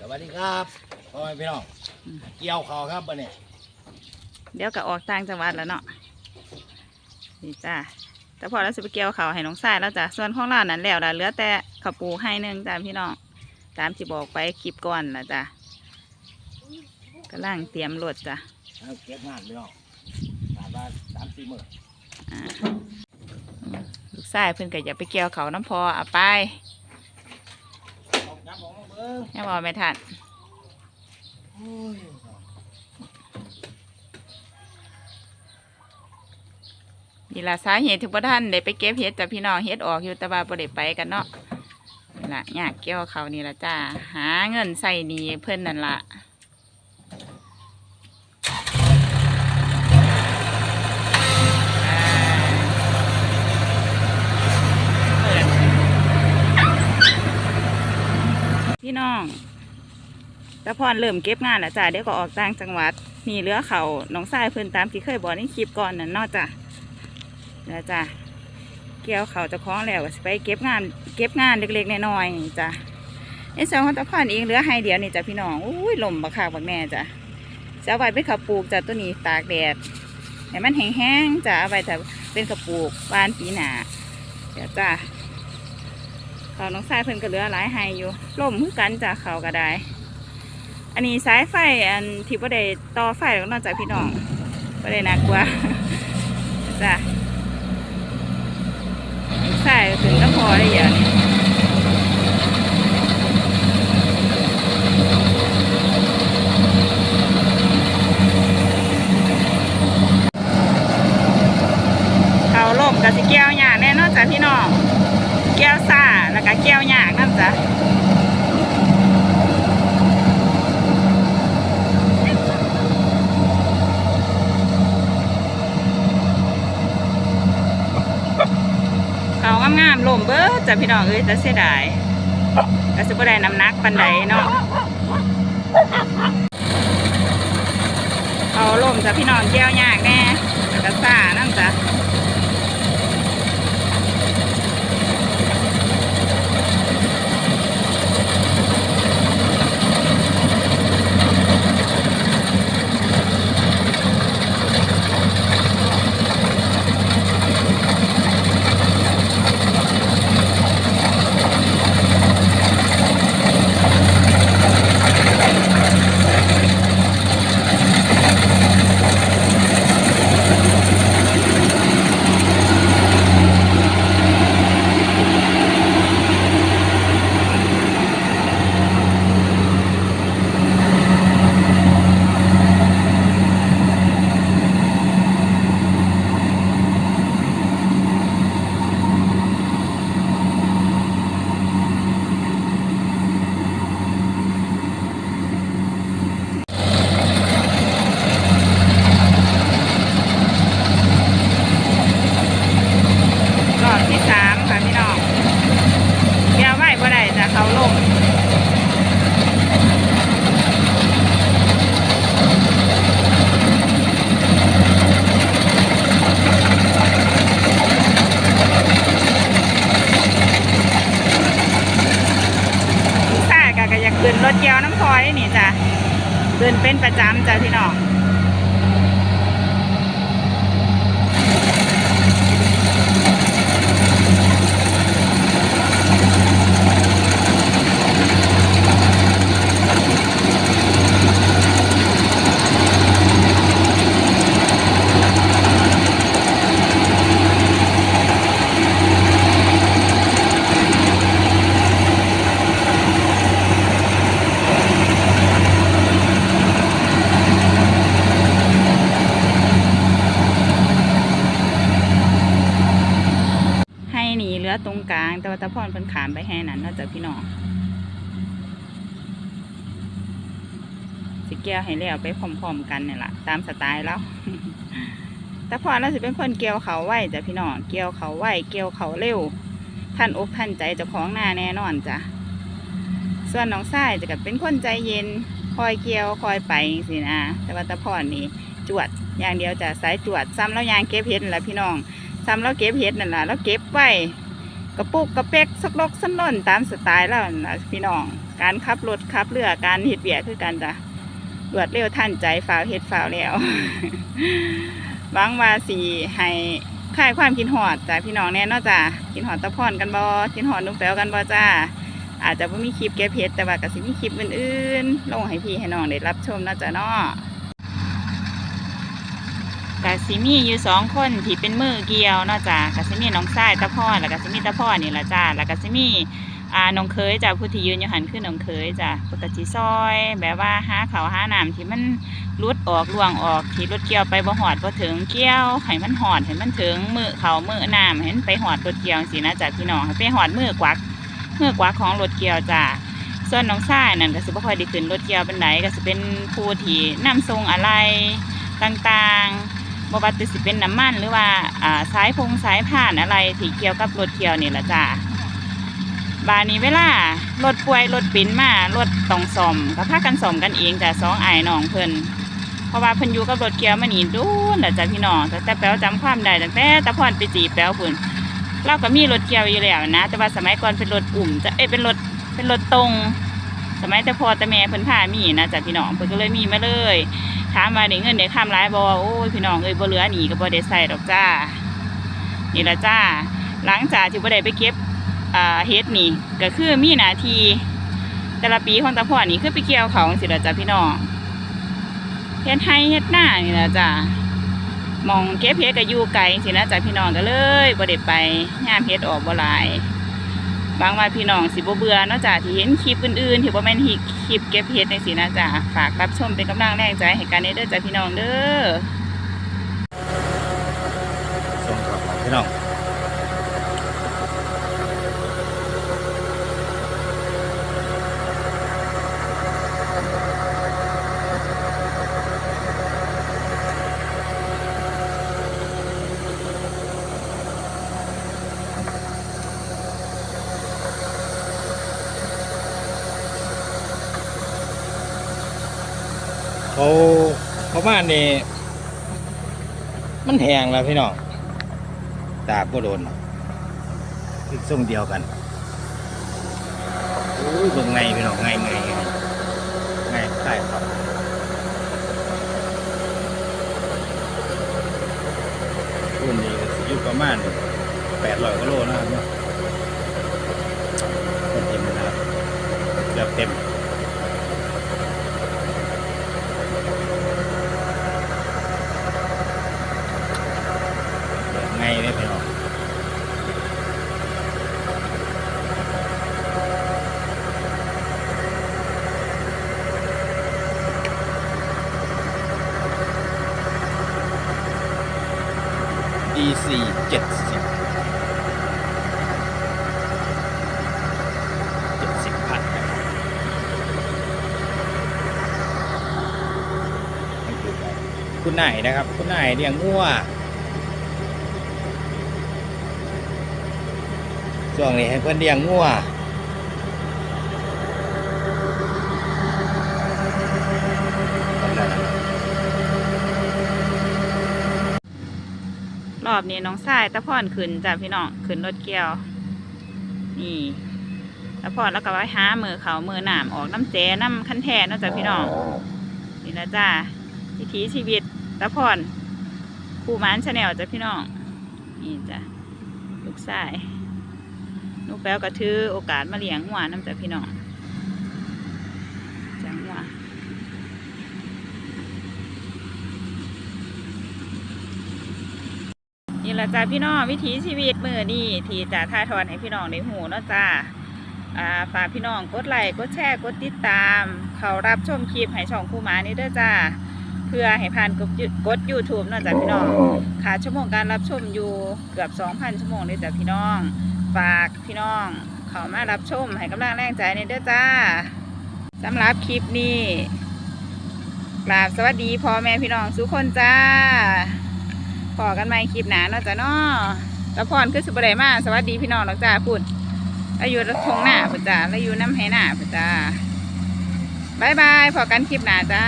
สวัสดีครับพ่อแม่พี่น้องอืมเกี่ยวเขาครับวันนี้เดี๋ยวก็ออกต่างจังหวัดแล้วเนาะนี่จ้าแต่พอเราสิไปเกี่ยวเขาวให้น้องสายแล้วจ้ะส่วนของเรานั้นแล้วละเหลือแต่ข้าวปูให้หนึ่งจ้าพี่น้องตามที่บอกไปคลิปก่อนละจ้ะกำลังเตรียมรถจ้ะเอาเก็บงานพี่น้องถามว่าสามสี่หมื่นอ่าลูกชายเพิ่นก็อยากไปเกี่ยวเขาวน้ำพอเอาไปเอาน้ำข องมาเบิ้งแม่บอกไม่ทันโอ้ยนี่ละสาเหตุที่พ่ท่านได้ไปเก็บเห็ดจากพี่น้องเห็ดออกอยู่แต่ว่าบ่ได้ไปกันเนาะนี่ละอยากเกี่ยวเขาวนี่ละจ้า หาเงินใส่หนีเพิ่นนั่นละ พี่น้องตะพรเริ่มเก็บงานแล้วจ้ะเดี๋ยวก็ออกต่างจังหวัดนี่เหลือเขาน้องทรายเพิ่นตามที่เคยบอกในคลิปก่อนนั่นนอกจ้ะแล้วจ้ะเกี่ยวเขาจะคล้องแล้วสิไปเก็บงานเก็บงานเล็กๆน้อยๆจ้ะในส่วนของตะพรเองเหลือให้เดียวนี่จ้ะพี่น้องอุ้ยลมบักคากบักแม่จ้ะจะเอาไว้เป็นข้าวปลูกจ้ะตัวนี้ตากแดดให้มันแห้งๆจ้ะเอาไว้แต่เป็นข้าวปลูกบานปีหนาเดี๋ยวจ้ะ เขาน้องสายเพิ่นก็เหลือหลายให้อยู่ล่มคือกันจากเขาก็ได้ อันนี้สายไฟอันที่บ่ได้ต่อไฟนอกจากพี่น้องบ่ได้น่ากลัวจ้ะสายถึงก็พอได้เยอะนี่เขาล่มกับสิเกี้ยวหยากแน่นอนจากพี่น้อง แก้วซ่าแล้ว ก็แก้วยางนั่นจ้ะเขางามๆลมเบิดจ้ะพี่น้องเอ้ยแต่เสียดายก็สิบ่ได้น้ำนักปันใดเนาะเขาลมจ้ะพี่น้องแก้วยากแน่แล้วก็ซ่านั่นจ้ะ รอบที่สามค่ะพี่น้องเดี๋ยวไหวบ่ได้จะเขาลงลูกชายก็ก็อยากขึ้น รถเกียวน้ำซอยนี่จ้ะเดินเป็นประจำจ้ะพี่น้อง ตรงกลาง แต่ว่าตะพรเพิ่นขามไปให้นั้นนอกจากพี่น้องสิเกี่ยวให้แล้วไปพร้อมๆกันเนี่แหละตามสไตล์แล้วตะพรเราสิเป็นคนเกี่ยวเขาไหวจ้ะพี่น้องเกี่ยวเขาไหวเกี่ยวเขาเร็วท่านอกท่านใจจ้าของหน้าแน่นอนจ้ะส่วนน้องชายจะกับเป็นคนใจเย็นคอยเกี่ยวคอยไปสินะแต่ว่าตะพรนี่จวดอย่างเดียวจะสายจวดซ้ำแล้วยางเก็บเห็ดนั่นแหละพี่น้องซ้ำเราเก็บเห็ดนั่นแหละเราเก็บไว้ กระปุกกระเป๊กสักลกสันล่นตามสไตล์แล้วนะพี่น้อง การขับรถขับเรือการเฮ็ดเบียคือกันจ้ะรวดเร็วทันใจฝ่าวเฮ็ดฝ่าวแล้วหวังว่าสีให้คลายความคิดหอดจากพี่น้องแน่นอนจ้ะคิดหอดตะพอนกันบ่คิดหอดนุ่งแป๋วกันบ่จ้าอาจจะไม่มีคลิปแก้เพชรแต่ว่าก็สิมีคลิปอื่นๆลงให้พี่ให้น้องได้รับชมนะจ้ะเนาะ กสิมีอยู่สองคนที่เป็นมือเกี่ยวเนาะจ้ะกสิมีน้องชายตะพ่อแล้วก็สิมีตะพ่อนี่ละจ้าแล้วก็สิมีอ่าน้องเคยจ้ะผู้ที่ยืนอยู่หันคือน้องเคยจ้ะปกติซอย แบบว่าหาเขาวหาน้ำที่มันรุดออกลวงออกที่รถเกี่ยวไปบ่หอดบ่ถึงเกี่ยวให้มันหอดให้มันถึงมือเขามือน้ำให้มันไปหอดรถเกี่ยวสินะจ้ะพี่น้องให้ไปหอดมือกวักมือกวักของรถเกี่ยวจ้ะส่วนน้องชายนั่นก็สิบ่ค่อยได้ขึ้นรถเกี่ยวเป็นไหนก็สิเป็นผู้ที่นำส่งอะไรต่างๆ บว่าจะสิเป็นน้ำมันหรือว่าอ่าสายพงสายผ่านอะไรที่เกี่ยวกับรถเกี่ยวนี่ละจ้ะบานนี้เวลารถป่วยรถปิ้นมารถต้องซ่อมก็พากันซ่อมกันเองจ้ะสองไอ้น้องเพิ่นเพราะว่าเพิ่นอยู่กับรถเกียวมานี่ดูนแล้วจ้ะพี่น้องแต่แต่แป๊วจำความได้ตั้งแต่ตะพอนไปจีแป๊วพุ่นเราก็มีรถเกียวอยู่แล้วนะ แต่ว่าสมัยก่อนเป็นรถอุ่มจะเอ้เป็นรถเป็นรถตรง สมัยแต่พอแต่แม่เพิ่นพามีนะจ้ะพี่น้องเพิ่นก็เลยมีมาเลยถามว่าได้เงินได้คำหลายบ่โอ้ยพี่น้องเอ้ยบ่เหลือหนีก็บ่ได้ใส่ดอกจ้า นี่ละจ้า หลังจากที่บ่ได้ไปเก็บอ่าเฮ็ดนี่ก็คือมีหนาทีแต่ละปีของตาพ่อนี่คือไปเกี่ยวเขาสิละจ้ะพี่น้องเฮ็ดให้เฮ็ดหน้านี่ละจ้ะหมองเก็บเฮ็ดก็อยู่ไกลสินะจ้ะพี่น้องก็เลยบ่ได้ไปยามเฮ็ดออกบ่หลาย บางวันพี่น้องสิบเบื่อเนาะจ้ะที่เห็นคลิปอื่นๆที่บ่แม่นคลิปเก็บเฮ็ดในสีนะจ้ะฝากรับชมเป็นกำลังแรงใจให้กันเด้อจ้ะพี่น้องเด้อส่งกลับพี่น้อง เขา เขาบ้านนี่มันแหงแล้วพี่น้องตากก็โดนอีกทรงเดียวกันโอ้ยเบิ่งไงพี่น้องไงไงไงไงใช่ครับรุ่นนี้สิอยู่ประมาณแปดร้อยกิโลนะครับเนาะเต็มนะครับเกือบเต็ม ไงเนี่ยพี่น้องดี สี่เจ็ดสิบเจ็ดสิบพันนะครับคุณนายนะครับ คุณนายเลี้ยงงัวช่วงนี้ให้เพื่อนเลี้ยงงัว รอบนี้น้องชายตะพอนขึ้นจ้ะพี่น้องขึ้นรถเกี่ยว นี่ตะพอนแล้วก็ไว้หามือเขามือหนามออกน้ำเจน้ำคันแทนเนาะจ้ะพี่น้องนี่นะจ้าวิถีชีวิตตะพอนคูหมานชาแนลจ้ะพี่น้องนี่จ้ะลูกชายลูกแป๊วก็ถือโอกาสมาเลี้ยงหัวน้ำจ้ะพี่น้องจังหวะ นี่ แหละจ้าพี่น้องวิถีชีวิตมือนี่ที่จะถ่ายทอดให้พี่น้องในหูเนาะจ้าฝากพี่น้องกดไลค์กดแชร์กดติดตาม เขารับชมคลิปให้ช่องคู่หมานี่เด้อจ้าเพื่อให้ผ่านกดยูกด YouTube เนาะจ้าพี่น้องค่าชั่วโมงการรับชมอยู่เกือบ 2,000 ชั่วโมงเลยจ้าพี่น้อง ฝากพี่น้องเขามารับชมให้กำลังแรงใจในเด้อจ้าสำหรับคลิปนี้กราบสวัสดีพ่อแม่พี่น้องทุกคนจ้า พอกันไหมคลิปหนาเนาะจ้ะเนาะแล้วพรคือสุบไดมาสวัสดีพี่น้องหลังจ้าพูดอายุทงหน้าพุจ้าเราอยู่น้ำให้หน้าพุจ้าบายบายพอกันคลิปหนาจ้า